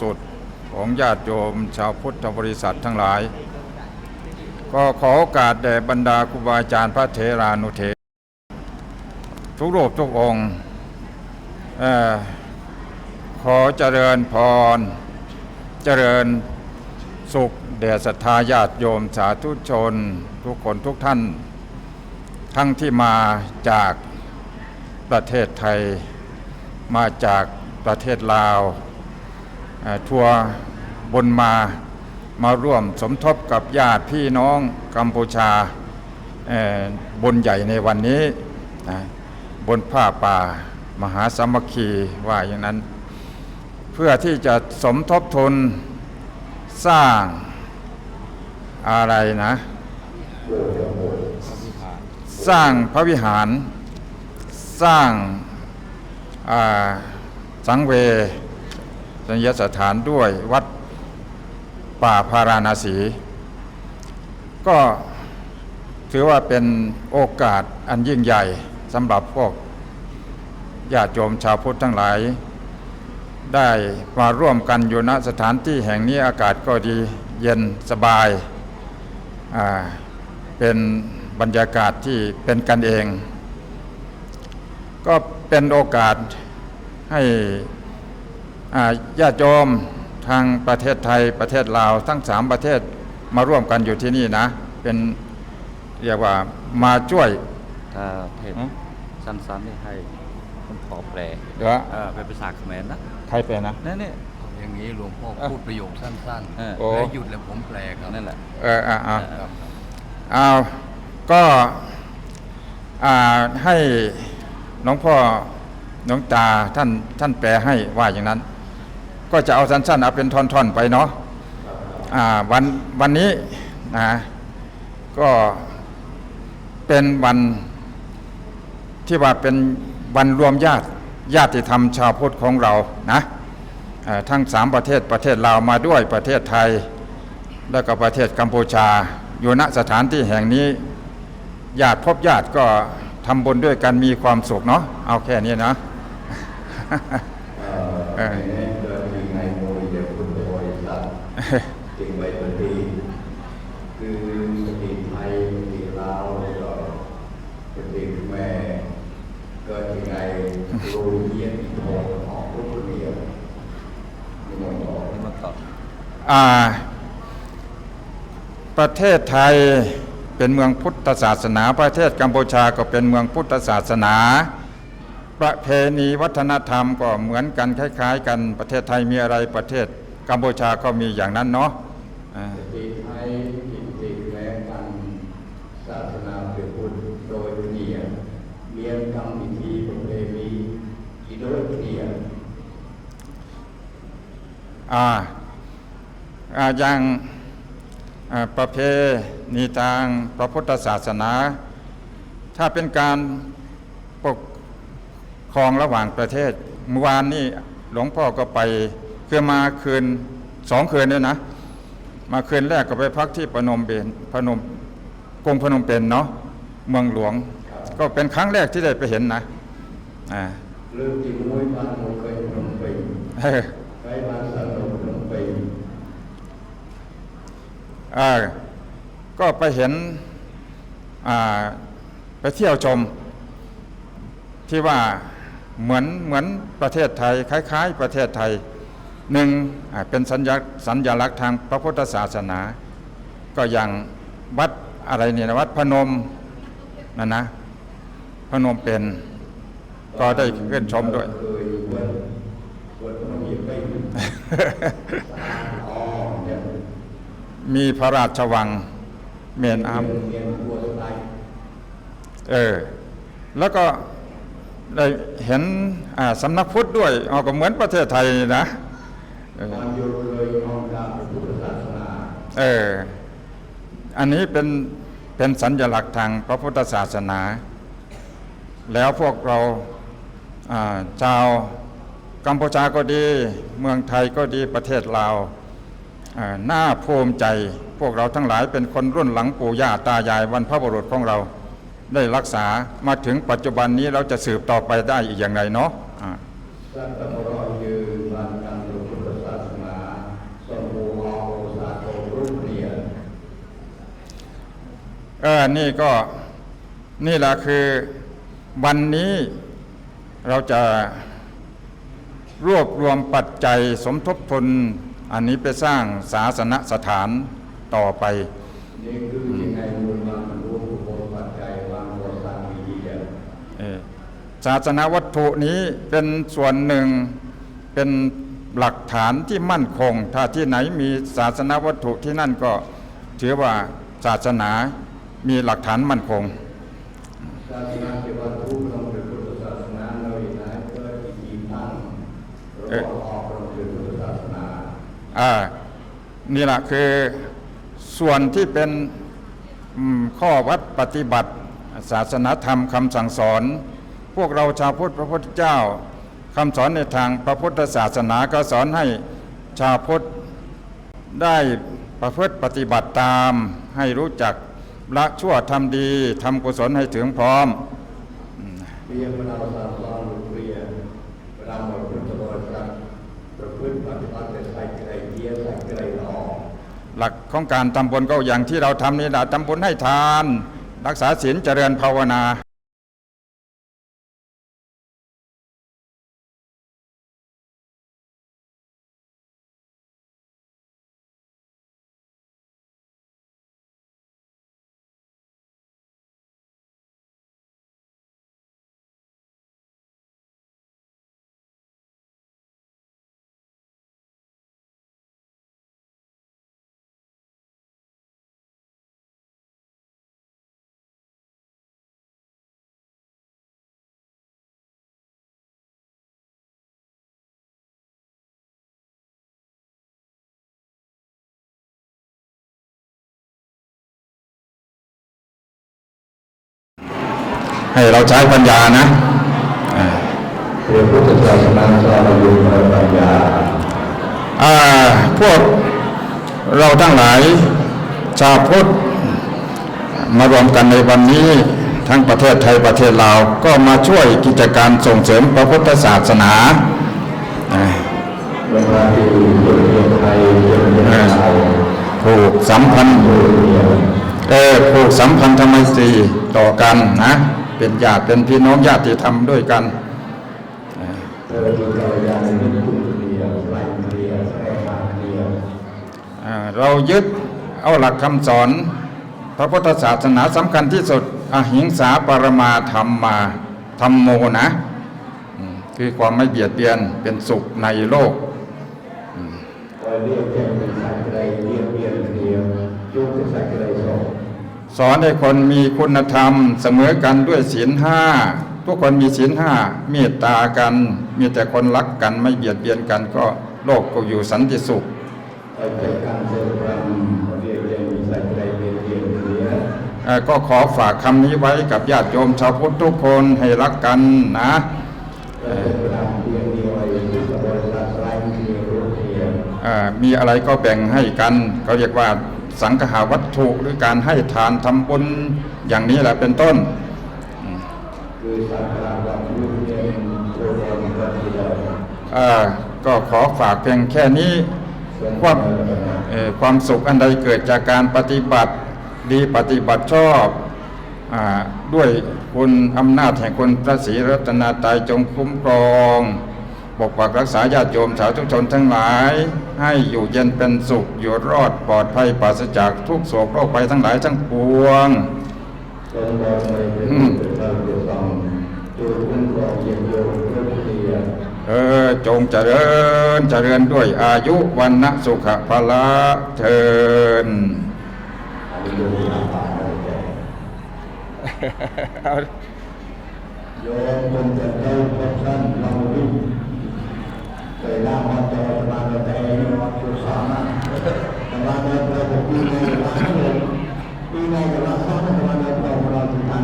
สุดของญาติโยมชาวพุทธบริษัททั้งหลาย ก็ขอโอกาสแด่บรรดาครูบาอาจารย์พระเถรานุเถรทุกรูปทุกองค์เอ่อขอเจริญพร เจริญสุขแด่ศรัทธาญาติโยมสาธุชน ทุกคนทุกท่าน ทั้งที่มาจากประเทศไทย มาจากประเทศลาว ทัวร์บนมามาร่วมสมทบกับญาติพี่น้องกัมพูชาบนใหญ่ในวันนี้นะบนผ้าป่ามหาสามัคคีว่าอย่างนั้น เพื่อที่จะสมทบทุนสร้างอะไรนะ สร้างพระวิหาร สร้างสังเว ชนยสถานด้วยวัดป่าพาราณสี ก็ถือว่าเป็นโอกาสอันยิ่งใหญ่สำหรับพวกญาติโยมชาวพุทธทั้งหลาย ได้มาร่วมกันอยู่ณสถานที่แห่งนี้อากาศก็ดีเย็นสบายาเป็นบรรยากาศที่เป็นกันเอง ก็เป็นโอกาสให้ ญาติโยมทางประเทศไทยประเทศลาวทั้งสามประเทศมาร่วมกันอยู่ที่นี่นะ เป็นเรียกว่ามาช่วย ถ้าเทศหือสั้นๆนี่ให้ผมขอแปลเดี๋ยวเออเป็นภาษาเขมรนะใครเป็นนะ นั่นนี่ อย่างนี้หลวงพ่อพูดประโยคสั้นเออโอ้ๆแล้วหยุดแล้วผมแปลครับนั่นแหละเอออ่าอ่าครับเอาก็อ่าให้น้องพ่อน้องตาท่านท่านแปลให้ว่าอย่างนั้น ก็จะเอาสั้นๆเอาเป็นท่อนๆไปเนาะวันวันนี้นะก็เป็นวันที่ว่าเป็นวันรวมญาติญาติธรรมชาวพุทธของเรานะทั้งสามประเทศประเทศลาวมาด้วยประเทศไทย แล้วก็ประเทศกัมพูชา อยู่ณสถานที่แห่งนี้ญาติพบญาติก็ทำบุญด้วยกันมีความสุขเนาะเอาแค่นี้นะเออเกิดมี ในโมยเดียวคุณบริษัทจึงไปปฏิคือปฏิไทยปฏิลาวแล้วก็ปฏิแม่เกิดยังไงโรยเยี่ยนโทองออกรูปเดียวนี่มันออกนี่มาต่ออ่า ประเทศไทยเป็นเมืองพุทธศาสนา ประเทศกัมพูชาก็เป็นเมืองพุทธศาสนา ประเพณีวัฒนธรรมก็เหมือนกันคล้าย ๆ กันประเทศไทยมีอะไรประเทศกัมพูชาก็มีอย่างนั้นเนาะอ่าปฏิไทยจิตติแม้กันศาสนาเป็นพุทธโดยเนียเรียนกรรมวิธีประเพณีอีโดยเนียอ่าอย่างประเพณีทางพระพุทธศาสนา ถ้าเป็นการปก ครองระหว่างประเทศ เมื่อวานนี้หลวงพ่อก็ไปคือมาคืนสองคืนเนี่ยนะ มาคืนแรกก็ไปพักที่พนมเปญพนมกรุงพนมเปญเนาะเมืองหลวง ก็เป็นครั้งแรกที่ได้ไปเห็นนะอ่าเรื่องที่มวยบ้านมวยเคยพนมเปญเออไปบ้านสารพนมเปญเอ่อก็ไปเห็นอ่าไปเที่ยวชมที่ว่า เหมือนเหมือนประเทศไทย คล้าย ๆ ประเทศไทยหนึ่งเป็นสัญญาสัญลักษณ์ทางพระพุทธศาสนา ก็อย่างวัดอะไรเนี่ยวัดพนมนั่นนะพนมเป็นก็ได้ขึ้นชมด้วยมีพระราชวังเมนอามเรียนตัวสไตล์เออ แล้วก็ ได้เห็นสำนักพุทธด้วยออก็เหมือนประเทศไทยนะเออมันโยมเคยมองตามพุทธศาสนาเอออันนี้เป็นเป็นสัญลักษณ์ทางพระพุทธศาสนา แล้วพวกเราชาวกัมพูชาก็ดี เมืองไทยก็ดีประเทศลาวอ่าน่าภูมิใจ พวกเราทั้งหลายเป็นคนรุ่นหลังปู่ย่าตายายวันพระบุรุษของเรา ได้รักษามาถึงปัจจุบันนี้เราจะสืบต่อไปได้อีกอย่างไรเนาะเอ่อนี่ก็นี่แหละคือวันนี้เราจะรวบรวมปัจจัยสมทบทุน อันนี้ไปสร้างศาสนสถานต่อไปนี่คือ ศาสนาวัตถุนี้เป็นส่วนหนึ่งเป็นหลักฐานที่มั่นคง ถ้าที่ไหนมีศาสนาวัตถุที่นั่นก็ถือว่าศาสนามีหลักฐานมั่นคงศาสนาที่ว่าทุกข์ต้องเป็นพุทธศาสนาเราอีกนะเพื่อที่ดีตั้งเราออกเราเป็นพุทธศาสนาอ่านี่แหละคือส่วนที่เป็นข้อวัดปฏิบัติ ศาสนธรรมคำสั่งสอน พวกเราชาวพุทธพระพุทธเจ้าคำสอนในทางพระพุทธศาสนาก็สอนให้ชาวพุทธได้ประพฤติปฏิบัติตาม ให้รู้จักละชั่วทำดีทำกุศลให้ถึงพร้อมเรียนมนาสาสอนเรียนเวลาหมดพุทธบริษัทประพฤติปฏิบัติแต่ใส่ใจเยียใส่ใจหล่อหลักของการทำบุญก็อย่างที่เราทำนี่แหละทำบุญให้ทาน รักษาศีลเจริญภาวนา ให้เราใช้ปัญญานะอ่าเรียนพุทธศาสนาสอนอยู่ในปัญญาอ่าพวกเราทั้งหลายชาวพุทธมารวมกันในวันนี้ทั้งประเทศไทยประเทศลาวก็มาช่วยกิจการส่งเสริมพระพุทธศาสนาอ่าเวลาที่คนเรียนไทยคนเรียนไทยผูกสัมพันธ์เรียนเออผูกสัมพันธไมตรีต่อกันนะ เป็นญาติเป็นพี่น้องญาติธรรมด้วยกันเออมีกัลยาณมิตรคุณเรียนไล่เรียนแร่มาเรียนอ่าเรายึดเอาหลักคำสอน พระพุทธศาสนาสำคัญที่สุดอหิงสาปรมาธรรมมาธรรมโมนะอืมคือความไม่เบียดเบียนเป็นสุขในโลกก็เรียกแค่เป็นสายใดเรียนเรียนเรียนยุคเป็นสายใดสอง สอนให้คนมีคุณธรรมเสมอกันด้วยศีลห้าทุกคนมีศีลห้าเมตตากัน มีแต่คนรักกันไม่เบียดเบียนกันก็โลกก็อยู่สันติสุขไอ้ใจการเสริมรำเรียนเรียนมีสายใดเรียนเรียนเรียนเอ่อก็ขอฝากคำนี้ไว้กับญาติโยมชาวพุทธทุกคนให้รักกันนะเออรำเรียนเรียนไว้พุทธบริษัทไล่เรียนรู้เรียนเอ่อมีอะไรก็แบ่งให้กันก็เรียกว่า สังฆาวัตถุหรือการให้ทานทำบุญอย่างนี้แหละเป็นต้นอ่าก็ขอฝากเพียงแค่นี้ความเอ่อความสุขอันใดเกิดจากการปฏิบัติดีปฏิบัติชอบอด้วยคุณอำนาจแห่งคุณพระศรีรัตนตรัยจงคุ้มครอง ปกปักรักษาญาติโยมสาธุชนทั้งหลาย ให้อยู่เย็นเป็นสุข อยู่รอดปลอดภัยปราศจากทุกโศกโรคภัยทั้งหลายทั้งปวงจงบอกเลยเป็นผู้เป็นเราเป็นสองจูคุ้มครองเยี่ยมโยมเพื่อเรียนเออจงเจริญเจริญด้วยอายุวันนะสุขภาละเทินอันนี้โยมอาภาอะไรแกโยมคงจะได้พบท่านเราวิ่ง เคยล่ามาเจอมาเจอแต่ยังวัดสานะแต่าเจอเราบอกปีในร้านเลยปีในกับร้าซ้อนแต่มาเจอเราเราถึงทางนั้นแต่คุณจะได้โยมเป็นผู้ต้องโทษด้วยทุกโทษเมื่อกิจทอด